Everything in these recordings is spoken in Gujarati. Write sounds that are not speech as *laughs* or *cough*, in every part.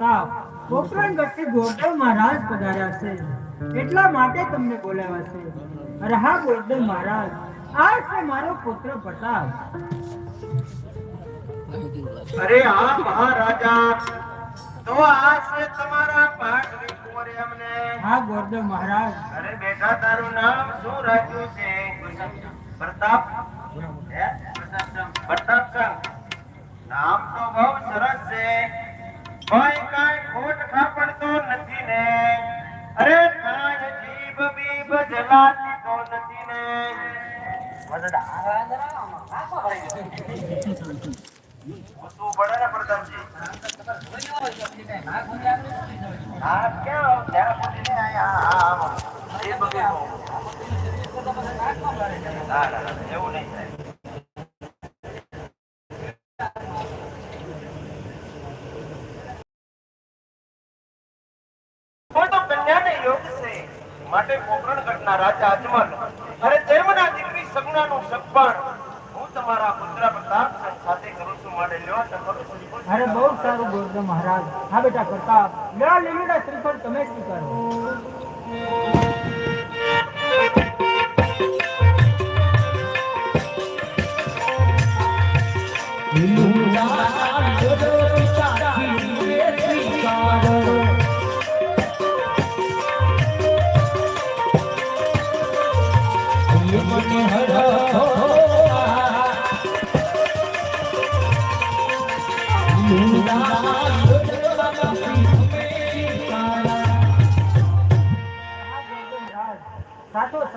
હા બેટા પ્રતાપ પોકરણ ગઢથી ગોરધન મહારાજ પધાર્યા છે. એટલા માટે તમને બોલાવ્યા છે. અરે હા ગોરધન મહારાજ આ છે મારો પુત્ર પ્રતાપ. અરે આ મહારાજા તો આ છે તમારા પાટવી કુંવર એમને હા ગોરધન મહારાજ. અરે બેટા તારું નામ શું રાખ્યું છે? પ્રતાપ. પ્રતાપ નામ તો બહુ સરસ છે. કોઈ કાંઈ ખોટ ખાપણ તો નથી ને. અરે કાંઈ જીભ બીભ જલાતી તો નથી ને. પૂછવું પડે ને પ્રતાપજી હા ક્યાં ત્યાં સુધી ને અહીંયા આ આમ જીભ ના, એવું નહીં થાય પણ તો કન્યાને યોગ છે માટે પોકરણગઢના રાજા અજમલ અને તેમના દીકરી સગુણાનું સગપણ હું તમારા પુત્ર પ્રતાપ સાથે કરું છું માટે લેવા છું. અરે, બહુ સારું બોલજો મહારાજ. હા, બેટા, પ્રતાપ. લેવા લીલુડા શ્રીફળ, તમે સ્વીકારો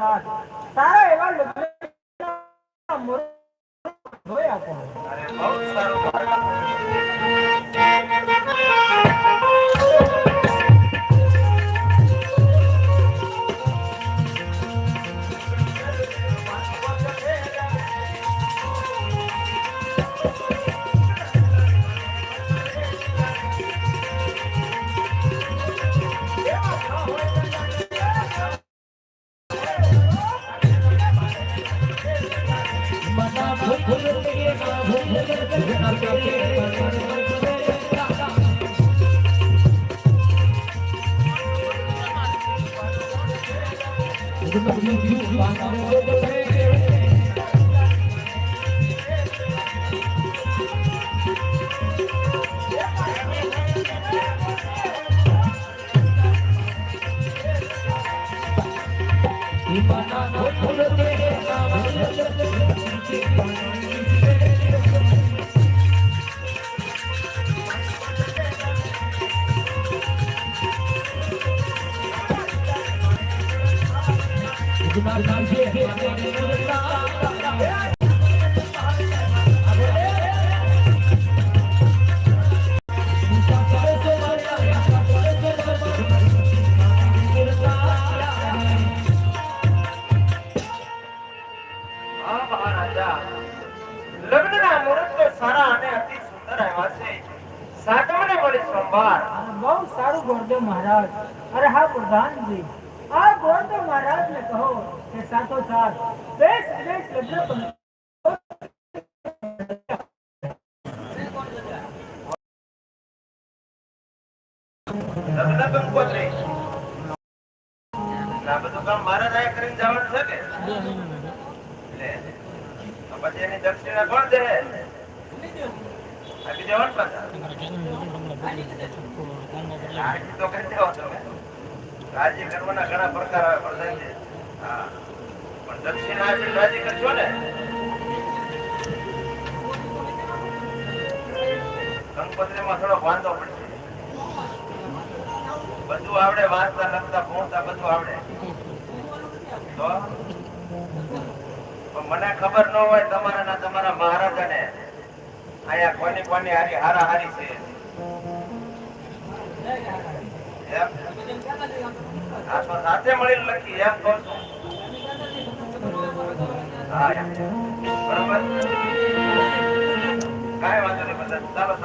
સારા. એવા લગ્ન હા સાતમને વળી સોમવાર. બહુ સારું ગોરધન મહારાજ. અરે હા પ્રધાનજી. મહારાજ જવાનું તો એની દક્ષિણા કોણ દે આપી દેવાનું પાછા તો કરી દેવો તમે રાજી કરવાના ઘણા અહીંયા કોની કોની હારી હારા હારી છે એમ? આ તો સાથે મળીને લખી એમ કહું છું હા એમ. બરોબર કાંઈ વાંધો નહીં બધા ચાલો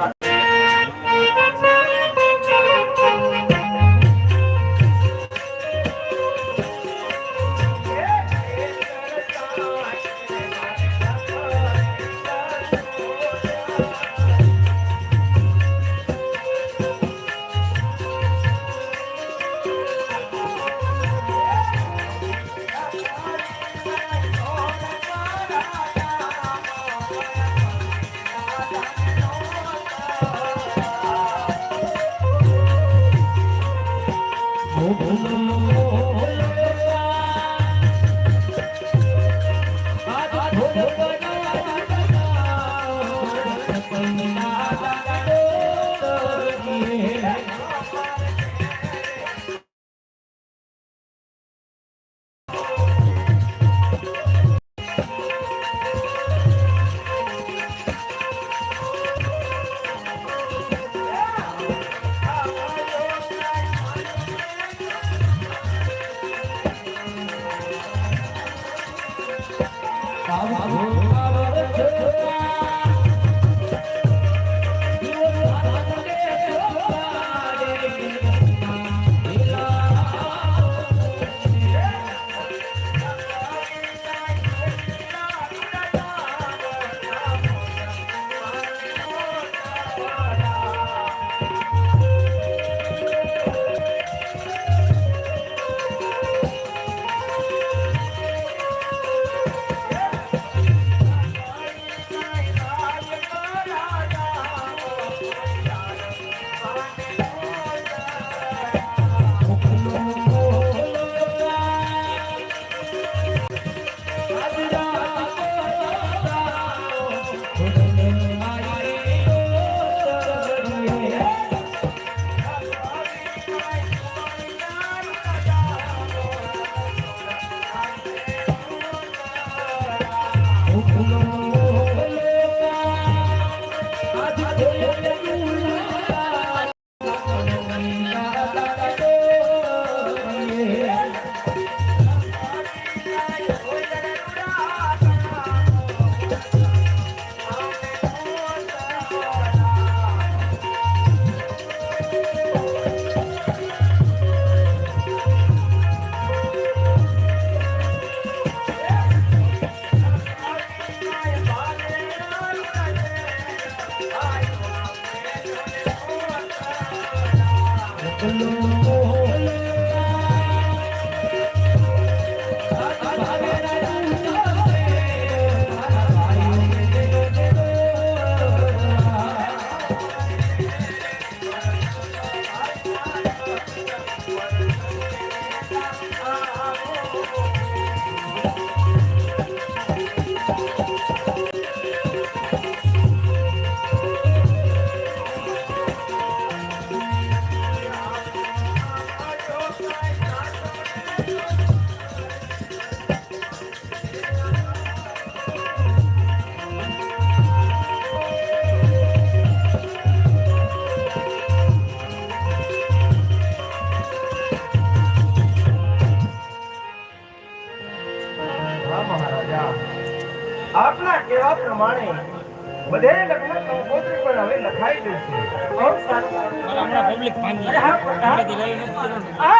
આ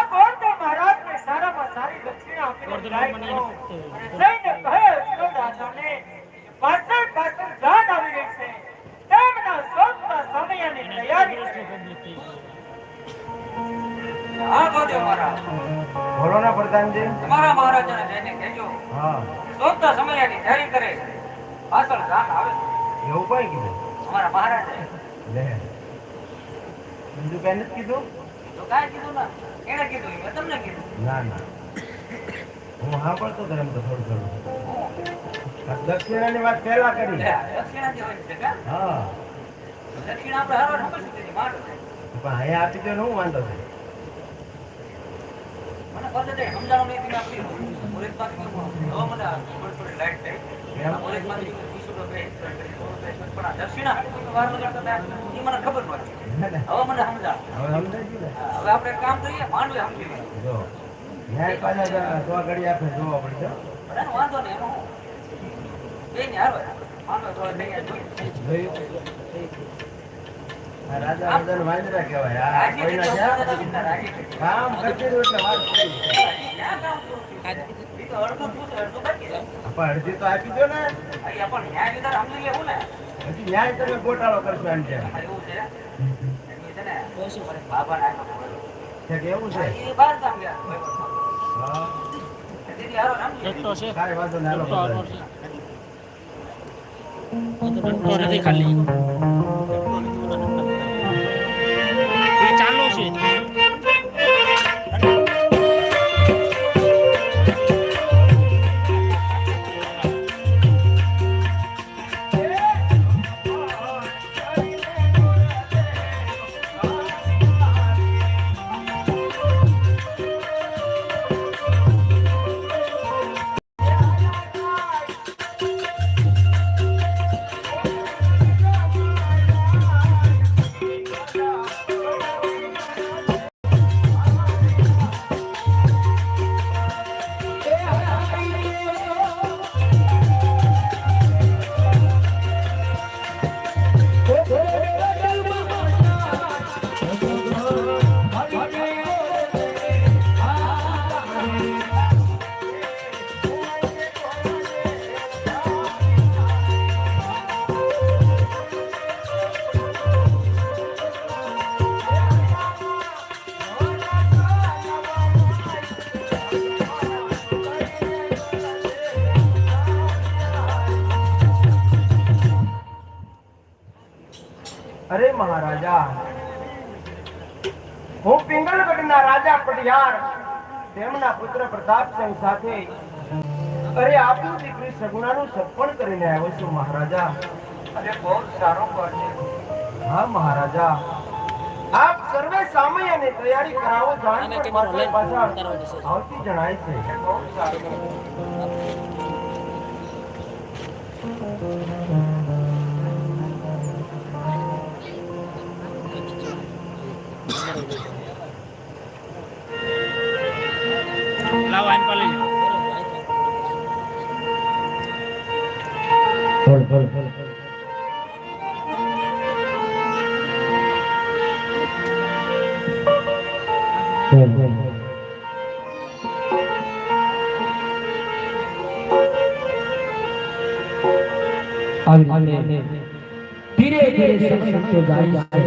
ગોરધન મહારાજને સારામાં સારી દક્ષિણા આપીને ગોરધન વિદાય મને કરો. એને જઈને કહે અચલો દાદાને પાછળ પાછળ જાન આવી રહી છે તેમના શોધના સમયની તૈયારી કરે. પબ્લિક થઈ ગઈ. હા ગોદેવ મહારાજ બોલો ને પ્રધાનજી તમારા મહારાજાને જઈને કહેજો હા શોધતા સમયની તૈયારી કરે પાછળ જાન આવે એવું કોઈ કીધું અમારા મહારાજે લે નથી કીધું? તો કાંઈ કીધું ના. એણે કીધું મેં તમને કીધું. ના ના. હું હા પડતો હતો એમ તો થોડું થોડું દક્ષિણાની વાત પહેલા કરી. દક્ષિણા જે હોય છે હા. દક્ષિણા આપણે હારવાર હંમેશા તેની માંડ પણ અહીંયા આપી દો હું વાંધો છે મને ખબર છે સમજાણું નહીં તમે આપી હવે મને થોડી થોડી લાઈટ થઈ. એમ? આ વીસ રૂપિયા દક્ષિણા વાર લગાડતા મને ખબર ને? હવે મને સમજાણ હવે સમજાય હવે આપણે કામ કરીએ માંડવે સમજી જો ન્યાય પાછા જરા ઘડી આપણે જોવા પડશે બધાનો વાંધો નહીં એમાં હું બેયને હારો માંડવે તો લઈ આવી. જોયું આ રાજા બધાને વાંદરા કહેવાય. આ કોઈના. કામ કરતી એટલે વાત તો અડધું તો આપી દો ને. ન્યાય હજી તમે ગોટાળો કરશો એમ છે. એવું છે? એમની અરે મહારાજા. હું પિંગલગઢના રાજા પટિયાર તેમના પુત્ર પ્રતાપસિંહ સાથે. અરે આપની દીકરી સગુણાનું સપણ કરીને આવ્યો છું મહારાજા. અરે બહુ સારો પડશે હા મહારાજા. આપ સર્વે સામે અને તૈયારી કરાવો જાણ મારો પાછળ પાછળ આવતી જણાય છે. બહુ સારું. આવી રીતે ધીરે ધીરે સંતો જાય છે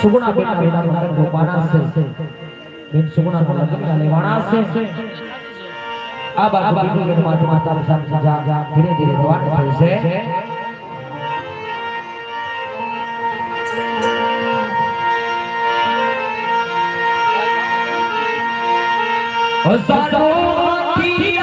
સુગુણા બેટા બેટા લગ્ન ગોપાના છે. બેન સુગુણા લગ્ન લેવાના છે. આ બાજુ બીજું માતા માતા સામે જા ધીરે ધીરે રવાના થાય છે. હજારોથી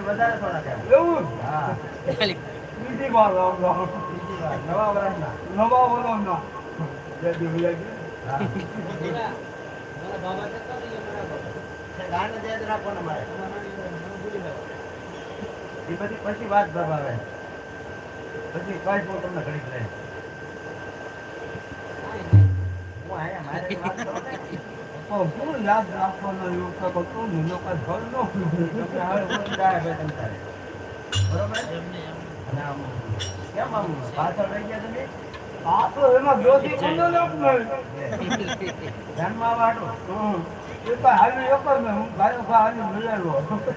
વધારે થોડા કહેવાય. હા. બીજી વાર. નવા વર્ષના. હા. છે, ગાંઠ જ યાદ રાખવાના મારે. એ બધી પછી વાત દબાવે પછી કઈ પણ તમને ઘડી લઈ *laughs* હું આયા મારે વાત કરું ને. તમને હવે બોલી જાય તું એમ. આમ કેમ આમ પાછળ રહી ગયા તમે? ધ્યાનમાં આવવા હાટું.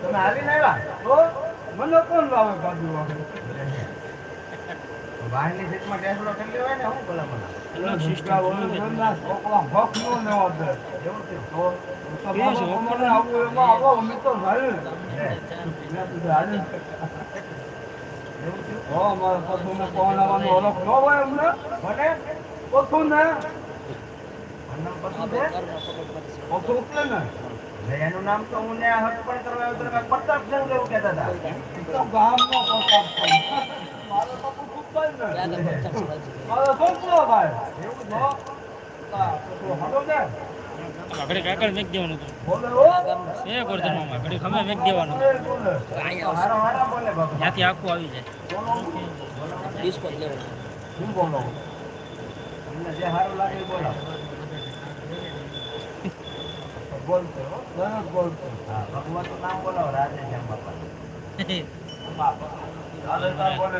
તમે આવીને આવ્યા? મને કોણ લાવે બાજુ બહારની સીટમાં ટેસલો કરી લેવાય ને હું ભલા મને સિસ્ટમ છોકરા ભખ નો એવું. તો એવું એનું નામ તો હું ને હક પણ કરવા આવ્યો તો કાંઈક પ્રતાપચંદ્ર એવું કહેતા હતા. ગામ નો પ્રતાપ. મારો ઘડી કાકડ દેવાનું હતું મેક દેવાનું. ત્યાંથી આખું આવી જાય શું લેવાનું ભગવાનનું નામ બોલાવો, રાધેશ્યામ બાપા. બાપા બોલે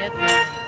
કન્યાના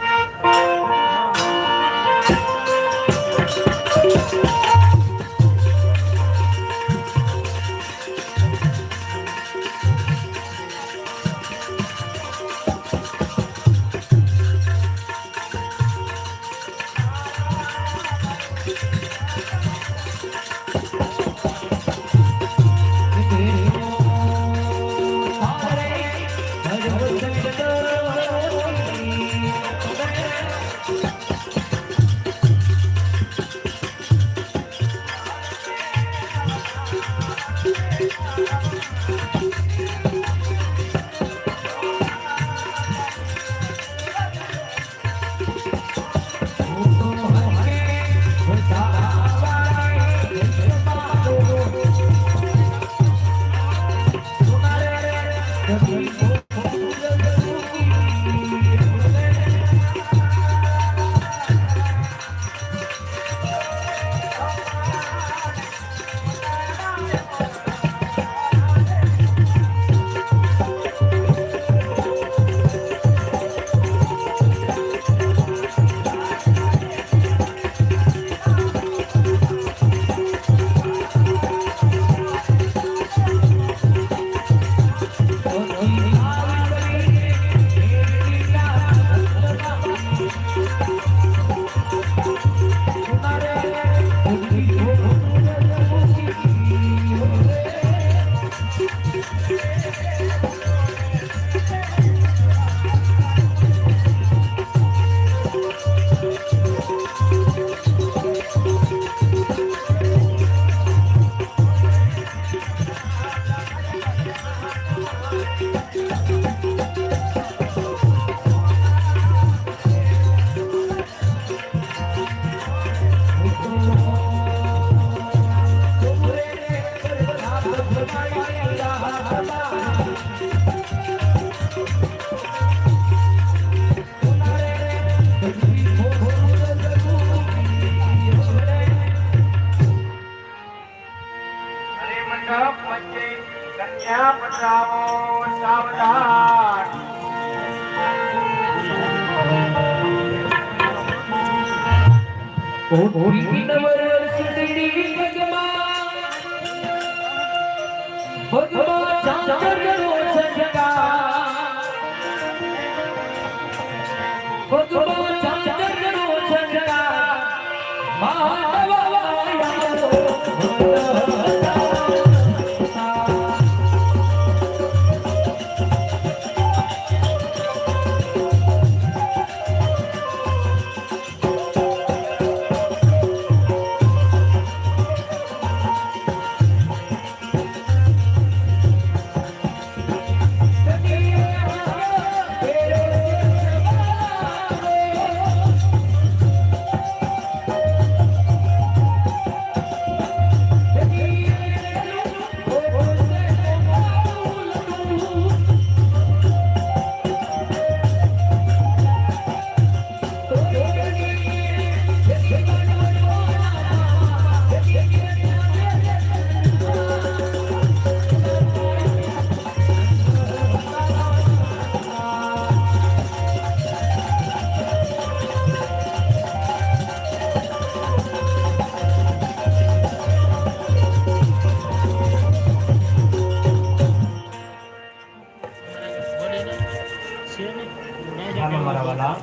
હાલો મારા વાલા.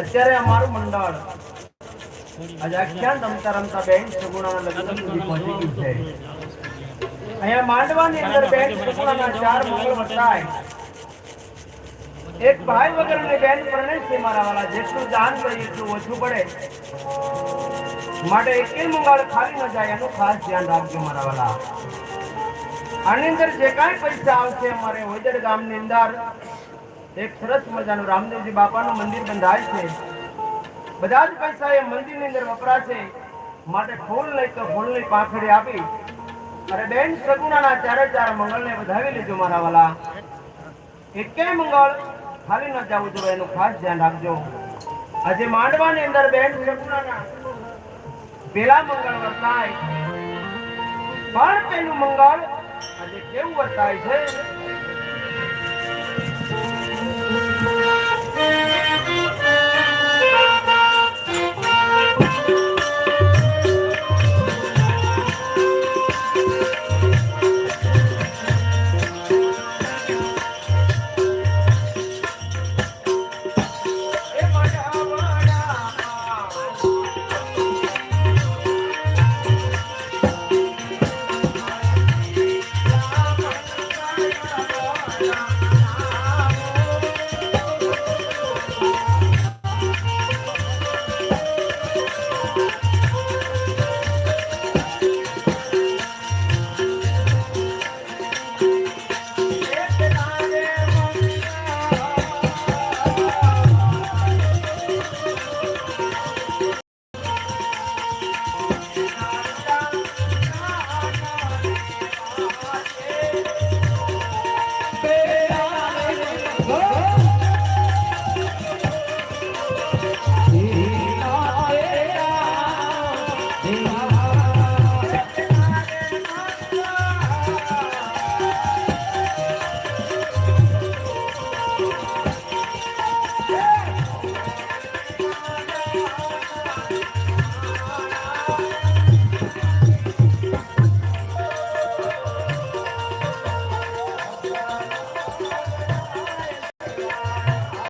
અત્યારે અમારું મંડળ આજે આખ્યાન રમતા રમતા બેન સગુણાના લગ્ન સુધી પહોંચી ગયું છે. અહીંયા માંડવાની અંદર બેન સગુણાના ચાર મંગળ વરસાય એક ભાઈ વગરની બેન પરણે છે મારા વાળા જેટલું દાન કરીએ એટલું ઓછું પડે. માટે એક મંગળ ખાલી ન જાય એનું ખાસ ધ્યાન રાખજો મારા વાલા. આની અંદર જે કાંઈ પૈસા આવશે, અમારે હોજડ ગામની અંદર એક સરસ મજાનું રામદેવજી બાપાનું મંદિર બંધાય છે. બધા જ પૈસા એ મંદિરની અંદર વપરાશે. માટે ફૂલ નહીં તો ફૂલની પાખડી આપી. અરે બેન, સગુણાના ચારે ચાર મંગળને વધાવી લેજો મારા વાલા. એકે મંગળ ખાલી ન જવું જોઈએ, એનું ખાસ ધ્યાન રાખજો. આજે માંડવાની અંદર બેન સગુણાના પેલા મંગળ વર્તાય પણ પેલું મંગળ આજે કેવું વર્તાય છે?